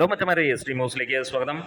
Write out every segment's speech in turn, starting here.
Hello Shri stream ഹൗസിലേക്ക് സ്വാഗതം.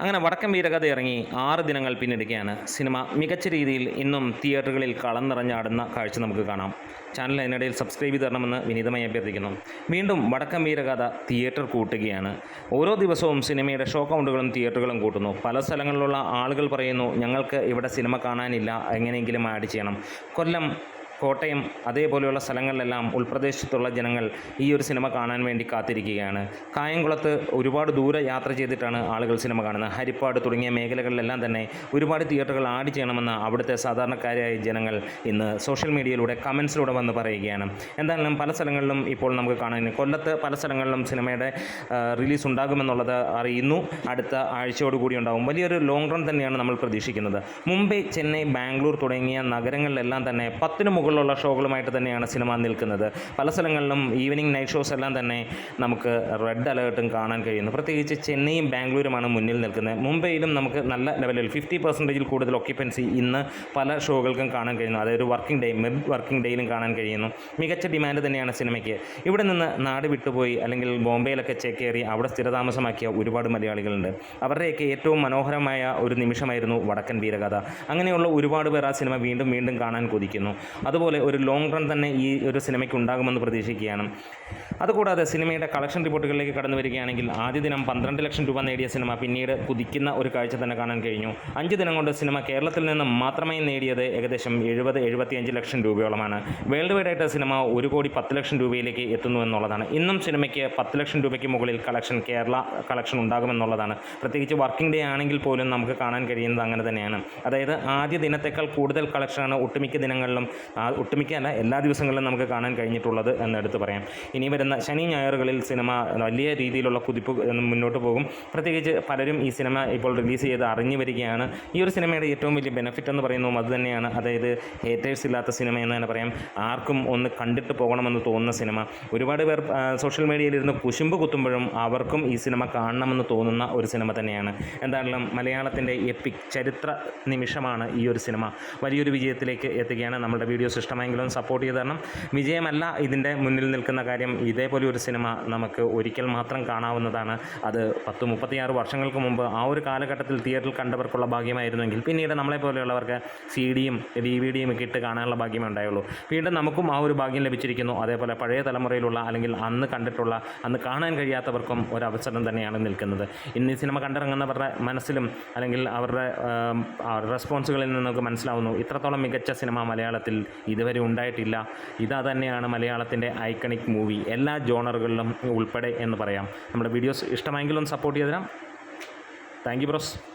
അങ്ങനെ വടക്കൻ വീരകഥ ഇറങ്ങി ആറ് ദിനങ്ങൾ പിന്നിടുകയാണ് സിനിമ. മികച്ച രീതിയിൽ ഇന്നും തിയേറ്ററുകളിൽ കളം നിറഞ്ഞാടുന്ന കാഴ്ച നമുക്ക് കാണാം. ചാനൽ അതിനിടയിൽ സബ്സ്ക്രൈബ് തരണമെന്ന് വിനീതമായി അഭ്യർത്ഥിക്കുന്നു. വീണ്ടും വടക്കം വീരകഥ തിയേറ്റർ കൂട്ടുകയാണ്. ഓരോ ദിവസവും സിനിമയുടെ ഷോ കൗണ്ടുകളും തിയേറ്ററുകളും കൂട്ടുന്നു. പല സ്ഥലങ്ങളിലുള്ള ആളുകൾ പറയുന്നു ഞങ്ങൾക്ക് ഇവിടെ സിനിമ കാണാനില്ല എങ്ങനെയെങ്കിലും ആഡ് ചെയ്യണം. കൊല്ലം കോട്ടയം അതേപോലെയുള്ള സ്ഥലങ്ങളിലെല്ലാം ഉൾപ്രദേശത്തുള്ള ജനങ്ങൾ ഈ ഒരു സിനിമ കാണാൻ വേണ്ടി കാത്തിരിക്കുകയാണ്. കായംകുളത്ത് ഒരുപാട് ദൂരെ യാത്ര ചെയ്തിട്ടാണ് ആളുകൾ സിനിമ കാണുന്നത്. ഹരിപ്പാട് തുടങ്ങിയ മേഖലകളിലെല്ലാം തന്നെ ഒരുപാട് തിയേറ്ററുകൾ ആഡ് ചെയ്യണമെന്ന് അവിടുത്തെ സാധാരണക്കാരായ ജനങ്ങൾ ഇന്ന് സോഷ്യൽ മീഡിയയിലൂടെ കമൻസിലൂടെ വന്ന് പറയുകയാണ്. എന്തായാലും പല സ്ഥലങ്ങളിലും ഇപ്പോൾ നമുക്ക് കാണാൻ കൊല്ലത്ത് പല സ്ഥലങ്ങളിലും സിനിമയുടെ റിലീസ് ഉണ്ടാകുമെന്നുള്ളത് അറിയുന്നു. അടുത്ത ആഴ്ചയോടുകൂടി ഉണ്ടാകും വലിയൊരു ലോങ് റൺ തന്നെയാണ് നമ്മൾ പ്രതീക്ഷിക്കുന്നത്. മുംബൈ ചെന്നൈ ബാംഗ്ലൂർ തുടങ്ങിയ നഗരങ്ങളിലെല്ലാം തന്നെ പത്തിന് മുകളിലുള്ള ഷോകളുമായിട്ട് തന്നെയാണ് സിനിമ നിൽക്കുന്നത്. പല സ്ഥലങ്ങളിലും ഈവനിങ് നൈറ്റ് ഷോസ് എല്ലാം തന്നെ നമുക്ക് റെഡ് അലേർട്ടും കാണാൻ കഴിയുന്നു. പ്രത്യേകിച്ച് ചെന്നൈയും ബാംഗ്ലൂരുമാണ് മുന്നിൽ നിൽക്കുന്നത്. മുംബൈയിലും നമുക്ക് നല്ല ലെവലിൽ ഫിഫ്റ്റി പെർസെന്റേജിൽ കൂടുതൽ ഒക്യുപ്പൻസി ഇന്ന് പല ഷോകൾക്കും കാണാൻ കഴിയുന്നു. അതായത് വർക്കിംഗ് ഡേ മിഡ് വർക്കിംഗ് ഡേയിലും കാണാൻ കഴിയുന്നു. മികച്ച ഡിമാൻഡ് തന്നെയാണ് സിനിമയ്ക്ക്. ഇവിടെ നിന്ന് നാട് വിട്ടുപോയി അല്ലെങ്കിൽ ബോംബെയിലൊക്കെ ചേക്കേറി അവിടെ സ്ഥിരതാമസമാക്കിയ ഒരുപാട് മലയാളികളുണ്ട്. അവരുടെയൊക്കെ ഏറ്റവും മനോഹരമായ ഒരു നിമിഷമായിരുന്നു വടക്കൻ വീരകഥ. അങ്ങനെയുള്ള ഒരുപാട് പേർ ആ സിനിമ വീണ്ടും വീണ്ടും കാണാൻ കൊതിക്കുന്നു. അതുപോലെ ഒരു ലോങ് റൺ തന്നെ ഈ ഒരു സിനിമയ്ക്ക് ഉണ്ടാകുമെന്ന് പ്രതീക്ഷിക്കുകയാണ്. അതുകൂടാതെ സിനിമയുടെ കളക്ഷൻ റിപ്പോർട്ടുകളിലേക്ക് കടന്നു വരികയാണെങ്കിൽ ആദ്യ ദിനം പന്ത്രണ്ട് ലക്ഷം രൂപ നേടിയ സിനിമ പിന്നീട് കുതിക്കുന്ന ഒരു കാഴ്ച തന്നെ കാണാൻ കഴിഞ്ഞു. അഞ്ച് ദിനം കൊണ്ട് സിനിമ കേരളത്തിൽ നിന്ന് മാത്രമേ നേടിയത് ഏകദേശം എഴുപത് എഴുപത്തിയഞ്ച് ലക്ഷം രൂപയോളമാണ്. വേൾഡ് വൈഡ് ആയിട്ട് സിനിമ ഒരു കോടി പത്ത് ലക്ഷം രൂപയിലേക്ക് എത്തുന്നു എന്നുള്ളതാണ്. ഇന്നും സിനിമയ്ക്ക് പത്ത് ലക്ഷം രൂപയ്ക്ക് മുകളിൽ കളക്ഷൻ കേരള കളക്ഷൻ ഉണ്ടാകുമെന്നുള്ളതാണ്. പ്രത്യേകിച്ച് വർക്കിംഗ് ഡേ ആണെങ്കിൽ പോലും നമുക്ക് കാണാൻ കഴിയുന്നത് അങ്ങനെ തന്നെയാണ്. അതായത് ആദ്യ ദിനത്തേക്കാൾ കൂടുതൽ കളക്ഷനാണ് ഒട്ടുമിക്ക ദിനങ്ങളിലും ആ, ഒട്ടുമിക്ക അല്ല എല്ലാ ദിവസങ്ങളിലും നമുക്ക് കാണാൻ കഴിഞ്ഞിട്ടുള്ളത് എന്നെടുത്ത് പറയാം. ഇനി വരുന്ന ശനി ഞായറുകളിൽ സിനിമ വലിയ രീതിയിലുള്ള കുതിപ്പ് മുന്നോട്ട് പോകും. പ്രത്യേകിച്ച് പലരും ഈ സിനിമ ഇപ്പോൾ റിലീസ് ചെയ്ത് അറിഞ്ഞു വരികയാണ്. ഈ ഒരു സിനിമയുടെ ഏറ്റവും വലിയ ബെനിഫിറ്റ് എന്ന് പറയുന്നതും അത് തന്നെയാണ്. അതായത് ഹേറ്റേഴ്സ് ഇല്ലാത്ത സിനിമ എന്ന് തന്നെ പറയാം. ആർക്കും ഒന്ന് കണ്ടിട്ട് പോകണമെന്ന് തോന്നുന്ന സിനിമ. ഒരുപാട് പേർ സോഷ്യൽ മീഡിയയിലിരുന്ന് കുശുമ്പ് കുത്തുമ്പോഴും അവർക്കും ഈ സിനിമ കാണണമെന്ന് തോന്നുന്ന ഒരു സിനിമ തന്നെയാണ്. എന്തായാലും മലയാളത്തിന്റെ എപ്പിക് ചരിത്ര നിമിഷമാണ് ഈ ഒരു സിനിമ. വലിയൊരു വിജയത്തിലേക്ക് എത്തുകയാണ് നമ്മുടെ വീഡിയോസ് ഇഷ്ടമായെങ്കിലും സപ്പോർട്ട് ചെയ്ത് തരണം. വിജയമല്ല ഇതിന്റെ മുന്നിൽ നിൽക്കുന്ന കാര്യം. ഇതേപോലെ ഒരു സിനിമ നമുക്ക് ഒരിക്കൽ മാത്രം കാണാവുന്നതാണ്. അത് പത്ത് മുപ്പത്തിയാറ് വർഷങ്ങൾക്ക് മുമ്പ് ആ ഒരു കാലഘട്ടത്തിൽ തിയേറ്ററിൽ കണ്ടവർക്കുള്ള ഭാഗ്യമായിരുന്നെങ്കിൽ പിന്നീട് നമ്മളെ പോലെയുള്ളവർക്ക് സി ഡിയും ഡി വി ഡിയും ഒക്കെ ഇട്ട് കാണാനുള്ള ഭാഗ്യമേ ഉണ്ടായുള്ളൂ. വീണ്ടും നമുക്കും ആ ഒരു ഭാഗ്യം ലഭിച്ചിരിക്കുന്നു. അതേപോലെ പഴയ തലമുറയിലുള്ള അല്ലെങ്കിൽ അന്ന് കണ്ടിട്ടുള്ള അന്ന് കാണാൻ കഴിയാത്തവർക്കും ഒരു അവസരം തന്നെയാണ് നിൽക്കുന്നത്. ഇന്ന് ഈ സിനിമ കണ്ടിറങ്ങുന്നവരുടെ മനസ്സിലും അല്ലെങ്കിൽ അവരുടെ റെസ്പോൺസുകളിൽ നിന്ന് നമുക്ക് മനസ്സിലാവുന്നു. ഇത്രത്തോളം മികച്ച സിനിമ മലയാളത്തിൽ ഇതുവരെ ഉണ്ടായിട്ടില്ല. ഇതാ തന്നെയാണ് മലയാളത്തിന്റെ ഐക്കണിക് മൂവി. എല്ലാ ജോണറുകളിലും ഉൾപ്പെടെ എന്ന് പറയാം. നമ്മുടെ വീഡിയോസ് ഇഷ്ടമായെങ്കിലും സപ്പോർട്ട് ചെയ്ത് തരാം. Thank you bros.